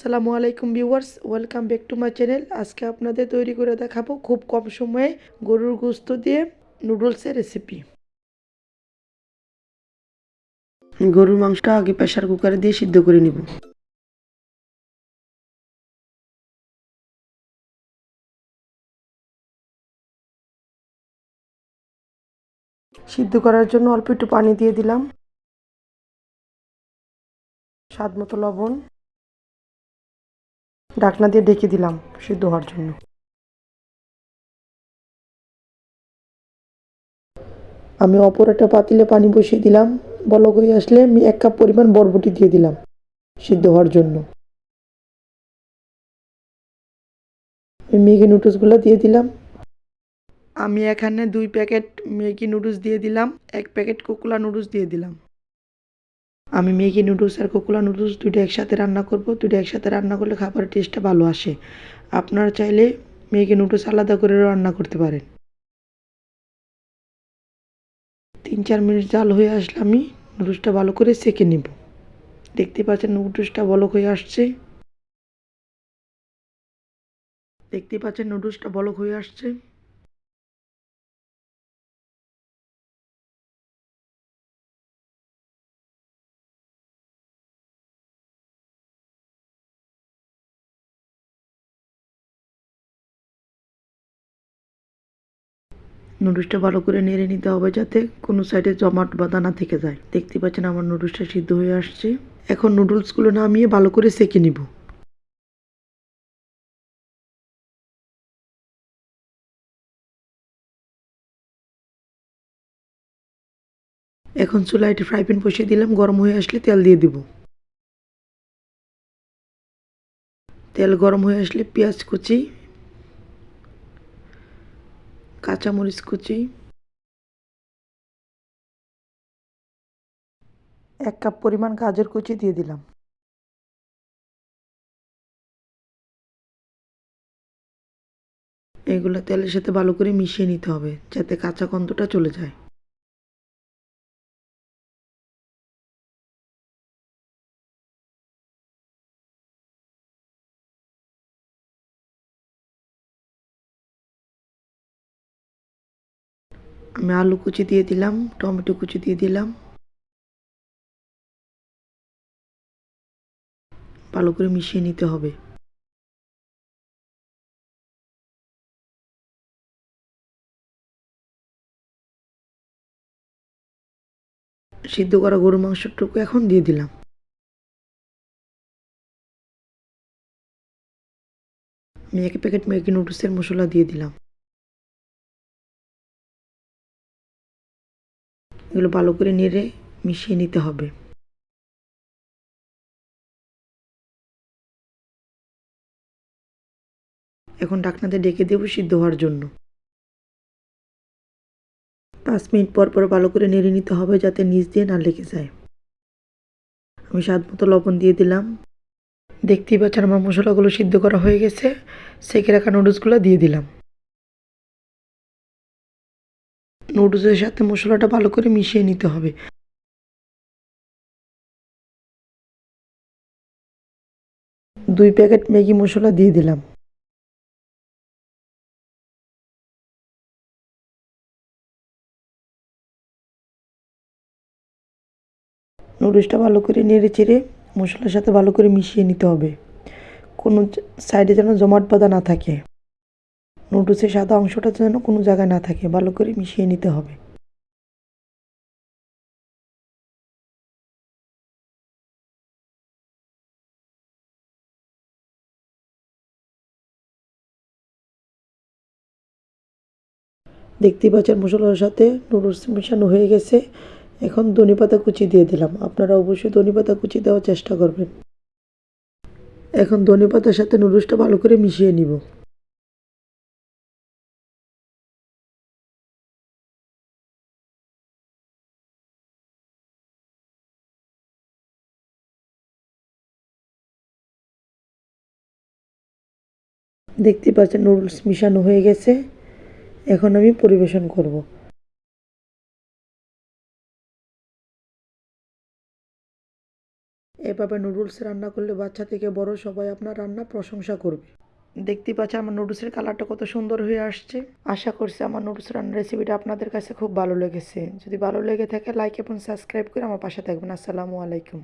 আসসালামু আলাইকুম viewers, welcome back to my channel. আজকে আপনাদের তৈরি করে দেখাবো খুব কম সময়ে গরুর গোস্ত দিয়ে নুডলসের রেসিপি গরুর মাংসটা আগে প্রেশার কুকারে দিয়ে সিদ্ধ করে নিব। সিদ্ধ করার জন্য অল্প একটু পানি দিয়ে দিলাম। স্বাদ মতো লবণ। ঢাকনা দিয়ে ঢেকে দিলাম সিদ্ধ হওয়ার জন্য। আমি অপর একটা পাতিলে পানি বসিয়ে দিলাম। বলক হয়ে আসলে আমি এক কাপ পরিমাণ বরবটি দিয়ে দিলাম সিদ্ধ হওয়ার জন্য। ম্যাগি নুডলসগুলো দিয়ে দিলাম। আমি এখানে দুই প্যাকেট ম্যাগি নুডলস দিয়ে দিলাম। এক প্যাকেট কোকোলা নুডলস দিয়ে দিলাম। আমি ম্যাগি নুডলস আর কোকোলা নুডলস দুটো একসাথে রান্না করব। দুটো একসাথে রান্না করলে খাবারের টেস্টটা ভালো আসে। আপনারা চাইলে ম্যাগি নুডলস আলাদা করে রান্না করতে পারেন। তিন চার মিনিট জাল হয়ে আসলে আমি নুডলসটা ভালো করে সেঁকে নিব। দেখতে পাচ্ছেন নুডলসটা বলক হয়ে আসছে। দেখতে পাচ্ছেন নুডলসটা বলক হয়ে আসছে। নুডলসটা ভালো করে নেড়ে নিতে হবে যাতে কোনো সাইডে জমাট বাঁধা না থেকে যায়। দেখতে পাচ্ছেন আমার নুডলসটা সিদ্ধ হয়ে আসছে। এখন নুডলসগুলো নামিয়ে ভালো করে সেঁকে নিব। এখন চুলায় একটি ফ্রাই প্যান বসিয়ে দিলাম, গরম হয়ে আসলে তেল দিয়ে দিব। তেল গরম হয়ে আসলে পেঁয়াজ কুচি কাঁচামরিচ কুচি এক কাপ পরিমাণ গাজর কুচি দিয়ে দিলাম। এগুলো তেলের সাথে ভালো করে মিশিয়ে নিতে হবে যাতে কাঁচা গন্ধটা চলে যায়। আমি আলু কুচি দিয়ে দিলাম, টমেটো কুচি দিয়ে দিলাম। ভালো করে মিশিয়ে নিতে হবে। সিদ্ধ করা গরু মাংসটুকু এখন দিয়ে দিলাম। আমি এক প্যাকেট ম্যাগি নুডলসের মশলা দিয়ে দিলাম। এগুলো ভালো করে নেড়ে মিশিয়ে নিতে হবে। এখন ডাকনাতে ডেকে দেবো সিদ্ধ হওয়ার জন্য। পাঁচ মিনিট পর পর ভালো করে নেড়ে নিতে হবে যাতে নিচ দিয়ে না লেগে যায়। আমি স্বাদ মতো লবণ দিয়ে দিলাম। দেখতেই পাচ্ছেন আমার মশলাগুলো সিদ্ধ করা হয়ে গেছে। সেকে রাখা নুডলসগুলো দিয়ে দিলাম। নুডলসের সাথে মশলাটা ভালো করে মিশিয়ে নিতে হবে। দুই প্যাকেট ম্যাগি মশলা দিয়ে দিলাম। নুডলসটা ভালো করে নেড়ে চেড়ে মশলার সাথে ভালো করে মিশিয়ে নিতে হবে। কোনো সাইডে যেন জমাট বাঁধা না থাকে। নুডলসের সাদা অংশটা যেন কোনো জায়গায় না থাকে, ভালো করে মিশিয়ে নিতে হবে। দেখতেই পাচ্ছেন মশলার সাথে নুডলস মেশানো হয়ে গেছে। এখন ধনে পাতা কুচি দিয়ে দিলাম। আপনারা অবশ্যই ধনে পাতা কুচি দেওয়ার চেষ্টা করবেন। এখন ধনে পাতার সাথে নুডলসটা ভালো করে মিশিয়ে নিব। দেখতে পাচ্ছেন, নুডলস মিশানো হয়ে গেছে। এখন আমি পরিবেশন করব। এভাবে নুডলস রান্না করলে বাচ্চা থেকে বড় সবাই আপনার রান্না প্রশংসা করবে। দেখতে পাচ্ছি আমার নুডলসের কালারটা কত সুন্দর হয়ে আসছে। আশা করছি আমার নুডলস রান্নার রেসিপিটা আপনাদের কাছে খুব ভালো লেগেছে। যদি ভালো লেগে থাকে লাইক এবং সাবস্ক্রাইব করে আমার পাশে থাকবেন। আসসালামু আলাইকুম।